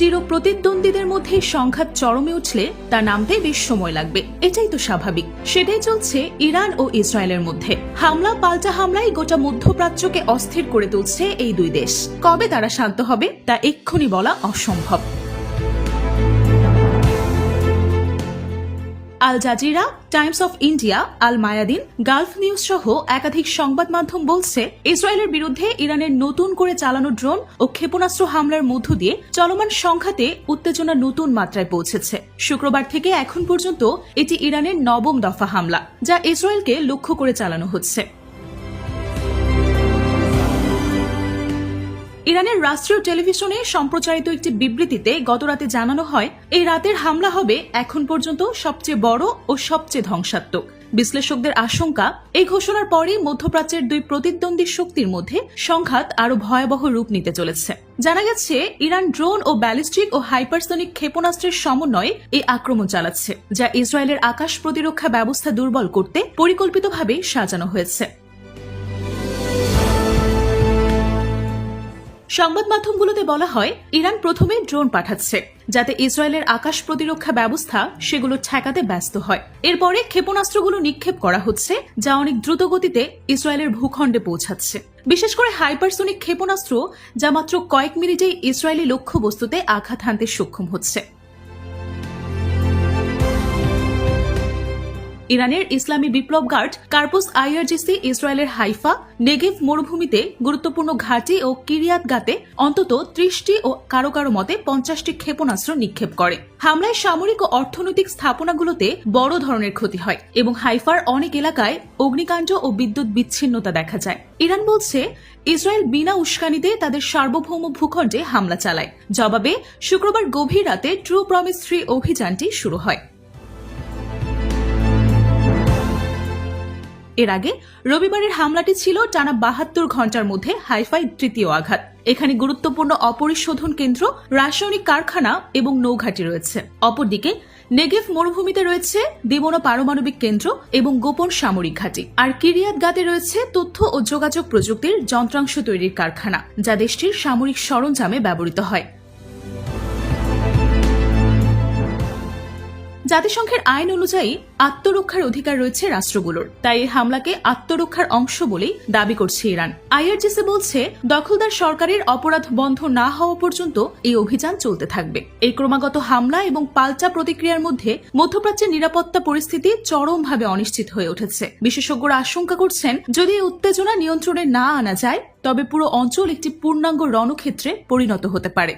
চির প্রতিদ্বন্দ্বীদের মধ্যে সংঘাত চরমে উঠলে তা নামতে বেশ সময় লাগবে। এটাই তো স্বাভাবিক। সেটাই চলছে ইরান ও ইসরায়েলের মধ্যে। হামলা, পাল্টা হামলায় গোটা মধ্যপ্রাচ্যকে অস্থির করে তুলছে এই দুই দেশ। কবে তারা শান্ত হবে, তা এক্ষুনি বলা অসম্ভব। Al Jazeera, Times of India, Al Mayadeen, Gulf News সহ একাধিক সংবাদ মাধ্যম বলছে, ইসরায়েলের বিরুদ্ধে ইরানের নতুন করে চালানো ড্রোন ও ক্ষেপণাস্ত্র হামলার মধ্য দিয়ে চলমান সংঘাতে উত্তেজনা নতুন মাত্রায় পৌঁছেছে। শুক্রবার থেকে এখন পর্যন্ত এটি ইরানের নবম দফা হামলা, যা ইসরায়েলকে লক্ষ্য করে চালানো হচ্ছে। ইরানের রাষ্ট্রীয় টেলিভিশনে সম্প্রচারিত একটি বিবৃতিতে গতরাতে জানানো হয়, এই রাতের হামলা হবে এখন পর্যন্ত সবচেয়ে বড় ও সবচেয়ে ধ্বংসাত্মক। বিশ্লেষকদের আশঙ্কা, এই ঘোষণার পরই মধ্যপ্রাচ্যের দুই প্রতিদ্বন্দ্বী শক্তির মধ্যে সংঘাত আরও ভয়াবহ রূপ নিতে চলেছে। জানা গেছে, ইরান ড্রোন ও ব্যালিস্টিক ও হাইপারসনিক ক্ষেপণাস্ত্রের সমন্বয়ে এই আক্রমণ চালাচ্ছে, যা ইসরায়েলের আকাশ প্রতিরক্ষা ব্যবস্থা দুর্বল করতে পরিকল্পিতভাবে সাজানো হয়েছে। সংবাদ মাধ্যমগুলোতে বলা হয়, ইরান প্রথমে ড্রোন পাঠাচ্ছে, যাতে ইসরায়েলের আকাশ প্রতিরক্ষা ব্যবস্থা সেগুলো ঠেকাতে ব্যস্ত হয়। এরপরে ক্ষেপণাস্ত্রগুলো নিক্ষেপ করা হচ্ছে, যা অনেক দ্রুত গতিতে ইসরায়েলের ভূখণ্ডে পৌঁছাচ্ছে। বিশেষ করে হাইপারসোনিক ক্ষেপণাস্ত্র, যা মাত্র কয়েক মিনিটেই ইসরায়েলি লক্ষ্যবস্তুতে আঘাত হানতে সক্ষম হচ্ছে। ইরানের ইসলামী বিপ্লব গার্ড কার্পুস আইআরজিসি ইসরায়েলের হাইফা নেগেভ মরুভূমিতে গুরুত্বপূর্ণ ঘাঁটি ও কিরিয়াত গাতে অন্তত ত্রিশটি ও কারও কারও মতে পঞ্চাশটি ক্ষেপণাস্ত্র নিক্ষেপ করে। হামলায় সামরিক ও অর্থনৈতিক স্থাপনাগুলোতে বড় ধরনের ক্ষতি হয় এবং হাইফার অনেক এলাকায় অগ্নিকাণ্ড ও বিদ্যুৎ বিচ্ছিন্নতা দেখা যায়। ইরান বলছে, ইসরায়েল বিনা উস্কানিতে তাদের সার্বভৌম ভূখণ্ডে হামলা চালায়। জবাবে, শুক্রবার গভীর রাতে ট্রু প্রমিস থ্রি অভিযানটি শুরু হয়। এর আগে রবিবারের হামলাটি ছিল টানা বাহাত্তর ঘণ্টার মধ্যে হাইফাই তৃতীয় আঘাত। এখানে গুরুত্বপূর্ণ অপরিশোধন কেন্দ্র, রাসায়নিক কারখানা এবং নৌঘাটি রয়েছে। অপরদিকে নেগেভ মরুভূমিতে রয়েছে দিবন পারমাণবিক কেন্দ্র এবং গোপন সামরিক ঘাঁটি। আর কিরিয়াত গাতে রয়েছে তথ্য ও যোগাযোগ প্রযুক্তির যন্ত্রাংশ তৈরির কারখানা, যা দেশটির সামরিক সরঞ্জামে ব্যবহৃত হয়। জাতিসংঘের আইন অনুযায়ী আত্মরক্ষার অধিকার রয়েছে রাষ্ট্রগুলোর, তাই এই হামলাকে আত্মরক্ষার অংশ বলেই দাবি করছে ইরান। আইআরজিসি বলছে, দখলদার সরকারের অপরাধ বন্ধ না হওয়া পর্যন্ত এই অভিযান চলতে থাকবে। এই ক্রমাগত হামলা এবং পাল্টা প্রতিক্রিয়ার মধ্যে মধ্যপ্রাচ্যের নিরাপত্তা পরিস্থিতি চরমভাবে অনিশ্চিত হয়ে উঠেছে। বিশেষজ্ঞরা আশঙ্কা করছেন, যদি এই উত্তেজনা নিয়ন্ত্রণে না আনা যায়, তবে পুরো অঞ্চল একটি পূর্ণাঙ্গ রণক্ষেত্রে পরিণত হতে পারে।